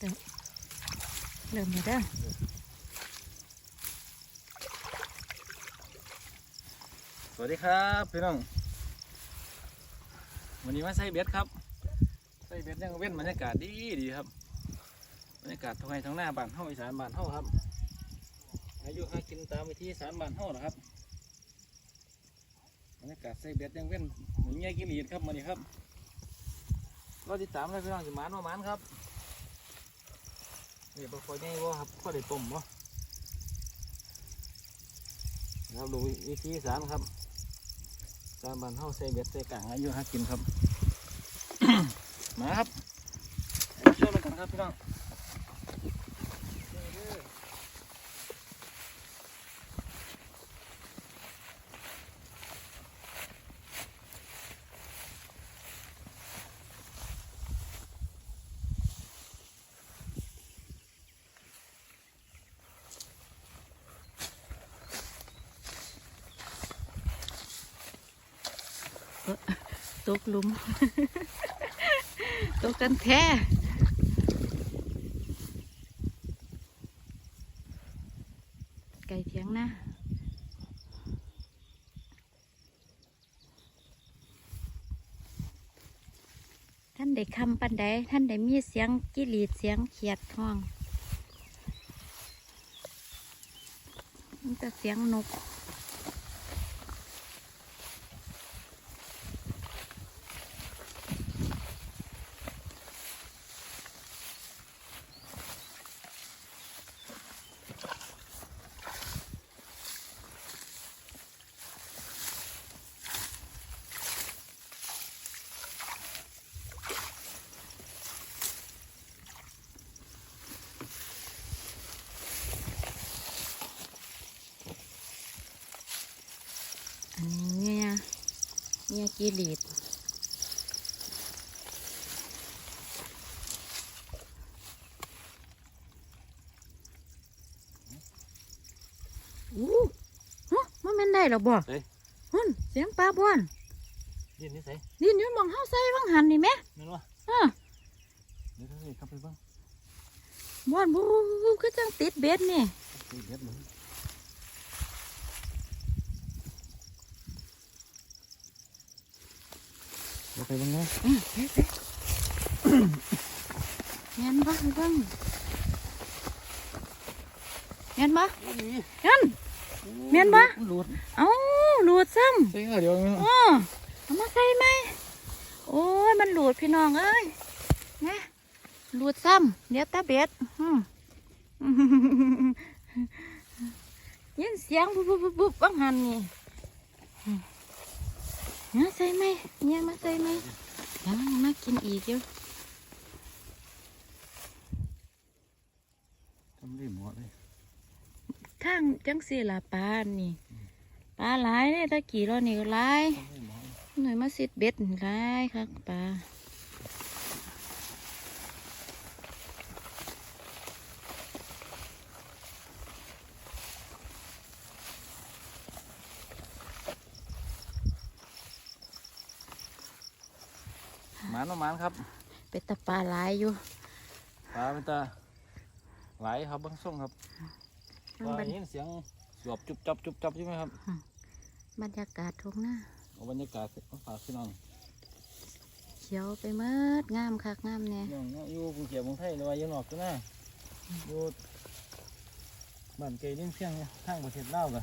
เด้อเริ่มเลยเด้อสวัสดีครับพี่น้อง วันนี้มาใส่เบ็ดครับ ใส่เบ็ดยังเว้นบรรยากาศดีดีครับ บรรยากาศทางไงทางหน้าบ้านเฮาอีสานบ้านเฮาครับ อายุหากินตามวิธีอีสานบ้านเฮานะครับ บรรยากาศใส่เบ็ดยังเว้นเหมุนเงี้ยกิรีดครับมานี่ครับ รอติดตามเลยพี่น้องสิหมานว่าหมานครับ นี่ปลาคอยง่ายว่าครับก็ได้ต้มวะเราดูวิธีสามครับการบันเท่าใส่เบ็ดใส่กลางอายุหากินครับ มาครับช่วยกันครับพี่น้อง ตกลุม ตกกันแท้ไก่เถียงนะท่านได้คำปันใดท่านได้มีเสียงกิรีดเสียงเขียดห้องมันจะเสียงนก อันนี้เนี่ยเนี่ยกีรีดอู้ฮะมันแม่นได้หรอบ่เฮ้ยหุ่นเสียงปลาบอนยืนนี่ใส่ดินอยืนมองเฮาใส่วังหันนี่แหม่แม่นวะอ่าเดี๋ยวเดี๋ยวครับไปเบ้างบอนบูบูคือจังติดเบ็ดนี่ใส่เบ็ดเลยเดี๋ยว ไปบ้างนะอืมเฮ้ยเฮ้ยแม่นบ่เบิ่งแม่นบ่แม่นแม่นบ่หลุดเอ้าหลุดซ้ำใส่เดี๋ยวนี้อ๋อเอามาใส่ไหม โอ้ย มันหลุดพี่น้องเอ้ย นะหลุดซ้ำเดี๋ยวตาเบ็ดยินเสียงปุ๊บปุ๊บปุ๊บปุ๊บบังหันนี่ อืมมาใส่ไหมเนี่ยมาใส่ไหมยังมากินอีกอยู่ทำได้หมดเลยทางจังสีละปลานี่ปลาหลายเลยตะกี้เรานี่ก็หลายทำได้หมดหน่อยมาสิดเบ็ดหลายครับปลาานว่าหมานครับ เป็นตะปลาหลายอยู่ปลาเป็นตาไหลายครับเบิ้งส่งครับมันว่าบรรยินเสียงสวบจุบจับจุบจับใช่ไหมครับ บรรยากาศทุ่งหน้าเอาบรรยากาศมาฝากพี่น้องเขียวไปเมิดงามคักงามแน่น้องเนาะอยู่กรุงเทพกรุงไทยหรือว่าอยู่นอกก็น่าอยู่บ้านเกยเลี้ยงเชียงทางประเทศลาวกะ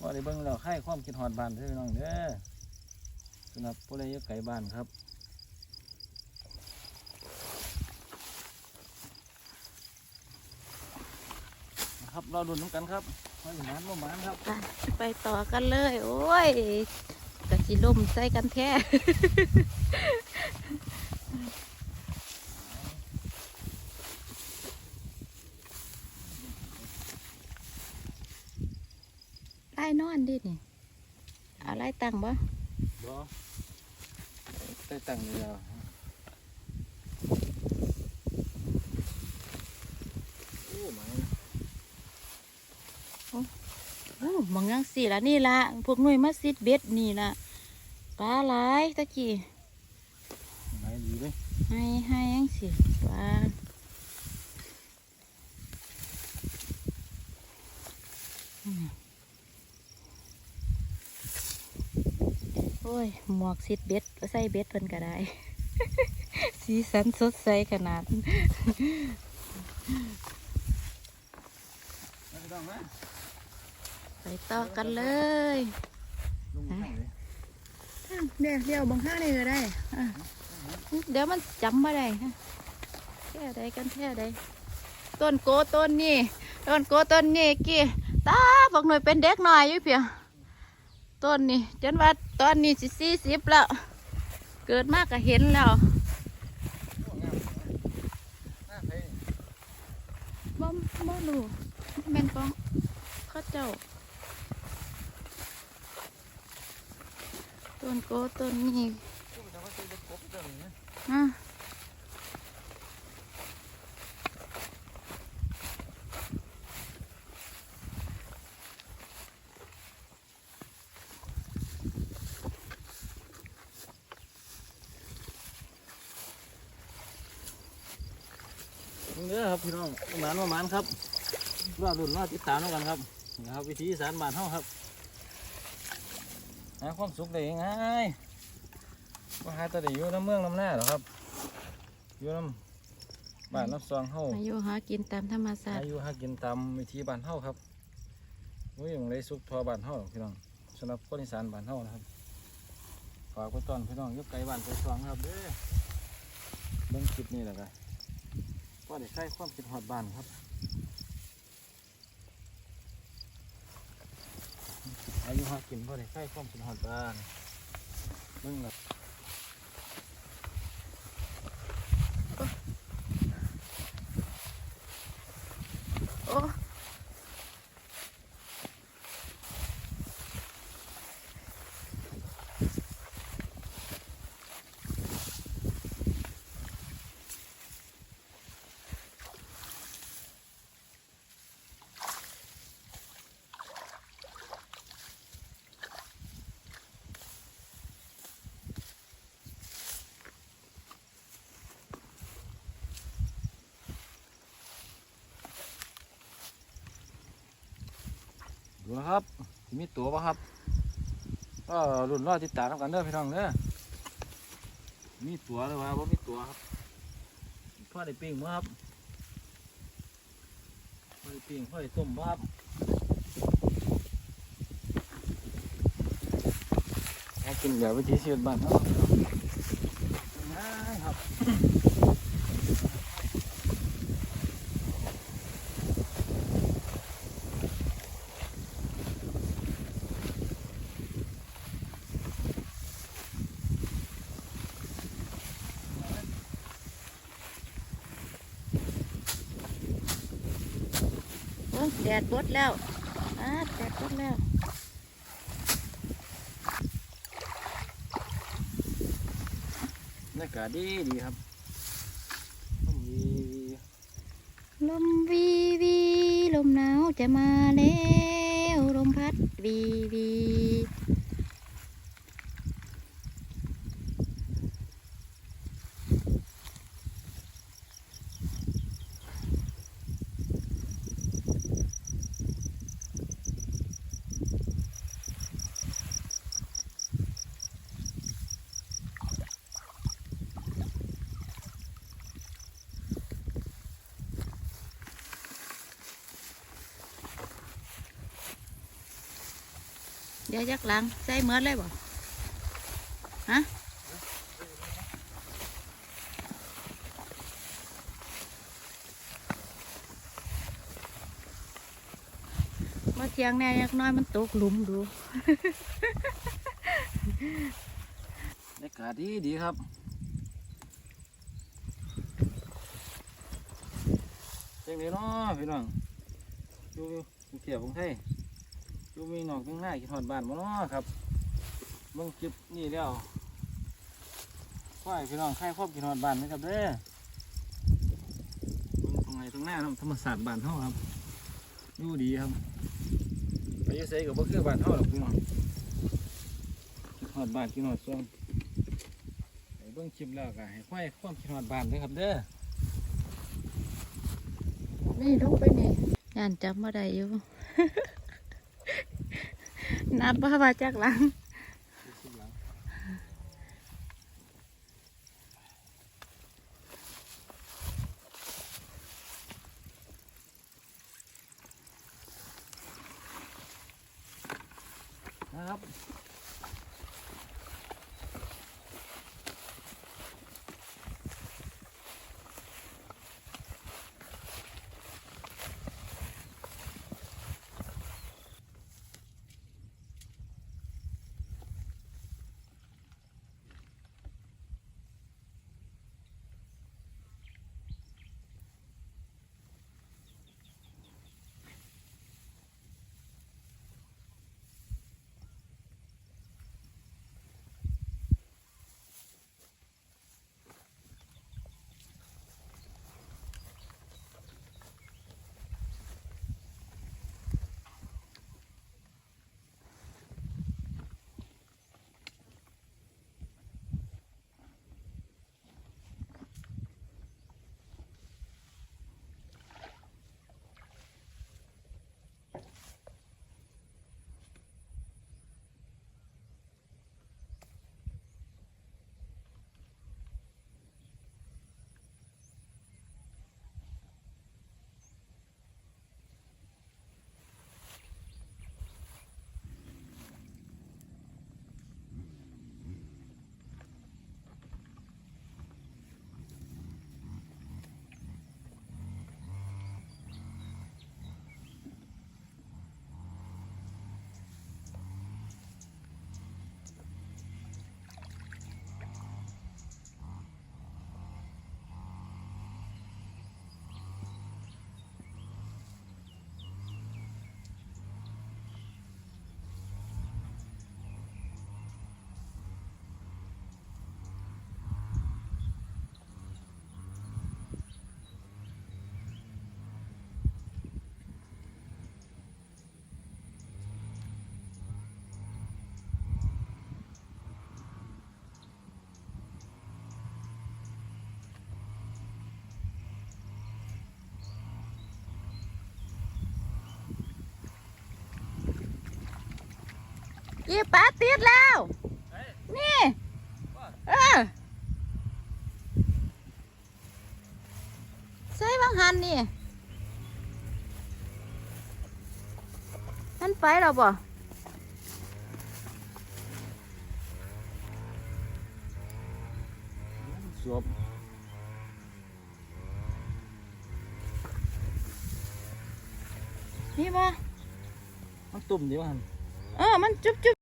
ว่าได้เบิ่งแล้วค่ายความคิดฮอดบ้านเด้อพี่น้องเด้อ สำหรับผู้ใดอยู่ไกลบ้านครับนะครับเราดุนน้ำกันครับว่าอยู่มันว่ามันครับไปไปต่อกันเลย โอ้ยกะสิล่มใส่กันแท้ไล่นอนดินี่เอาไล่ตังบ่บ่ ได้ตังอยู่แล้วโอ้มาโอ้มองยังสี่ละนี่ละพวกหนุ่ยมาซิดเบ็ดนี่ละปลาหลายตะกี้ไหนดีเลยให้ให้ยังสิว่าอืม โอ้ย หมวกซิดเบ็ดใส่เบ็ดเพิ่นก็ได้ สีสันสดใสขนาดไม่ต้องนะไปต่อกันเลยลงข้างเลยเดี๋ยวเดี๋ยวบางข้างเลยก็ได้อะเดี๋ยวมันจำมาได้นะแค่ใดกันแค่ใดต้นโกต้นนี่ ต้นโกต้นนี่กี่ตาบอกหน่อยเป็นเด็กหน่อยอยู่เพีย ต้นนี่จนว่าตอนนี้สิสี่สิบแล้ว เกิดมากก็เห็นแล้วโอ้งามบ่บ่รู้แม่นของข้าเจ้า ต้นโกต้นนี่พูดแต่ว่าเป็นกบเจ้าหนึ่งนะ เด้อครับพี่น้องหมานว่าหมานครับรอรุ่นรอติดตามแล้วกันครับนี่ครับ วิธีอีสารบ้านเฮาครับหาความสุขได้ยังไงว่าหาแต่ได้อยู่น้ำเมืองน้ำหน้าหรอกครับอยู่น้ำบ้านน้ำซองเฮาอายุหากินตามธรรมชาติอายุหากินตามวิธีบ้านเฮาครับว่อย่างไรสุขทอบ้านเฮาหรอกพี่น้องสำหรับคนอีสานบ้านเฮานะครับฝากไว้ตอนพี่น้องอยุบไกลบ้านไกลซองนะครับเด้อเบิ่งคลิปนี้แหละกัน ก็ได้ใช้ความคิดหอดบานครับอายุหากินก็ได้ใช้ความคิดหอดบานเบิ่งแบบ ดูครับมีตัวปะครับก็รุ่นรอติดตามกันเด้อพี่น้องเด้อมีตัวหรือว่าบ่มีตัวครับพ่อได้ปิ้งบ่ครับพ่อได้ปิ้งพ่อได้ต้มบ่ครับกินแบบวิถีชีวิตบ้านเฮาะครับ แดดบดแล้วอ่าแดดบดแล้วบรรยากาศดีดีครับต้มวีลมวีวีลมหนาวจะมาแล้ว ลมพัดวีวี เดี๋ยวยักหลังใส่เมือนเลยบ่ฮะมาเทียงแน่ยักน้อยมันตกหลุมดูบรรยากาศดีดีครับเจ๊งเลยเนาะพี่น้องอยู่กรุงเทพกรุงไทย อยู่มีนอกมีหน้าคิดฮอดบ้านบ่เนาะครับเบิ่งคลิปนี่แล้วฝ่ายพี่น้องใครครอบคิดฮอดบ้านไหมครับเด้อเบิ่งตรงไหนตรงหน้าเนาะธรรมศาสตร์บ้านเฮาครับอยู่ดีครับไปอยูไสก็บ่คือบ้านเฮาหรอกพี่น้องคิดฮอดบ้านคิดฮอดซองไปเบิ่งคลิปแล้วก็ให้ค่อยความคิดฮอดบ้านเด้อครับเด้อนี่ลงไปนี่ย่านจับมาได้อยู่ นับว่ามาจากหลังคลิปหลังครับ ยี่ปลาติดแล้ว นี่ เออใส่บางหันนี่ มันไปแล้วบ่สวบนี่บ่มันตุ่มเดียวหัน เออ มันจุ๊บจุ๊บ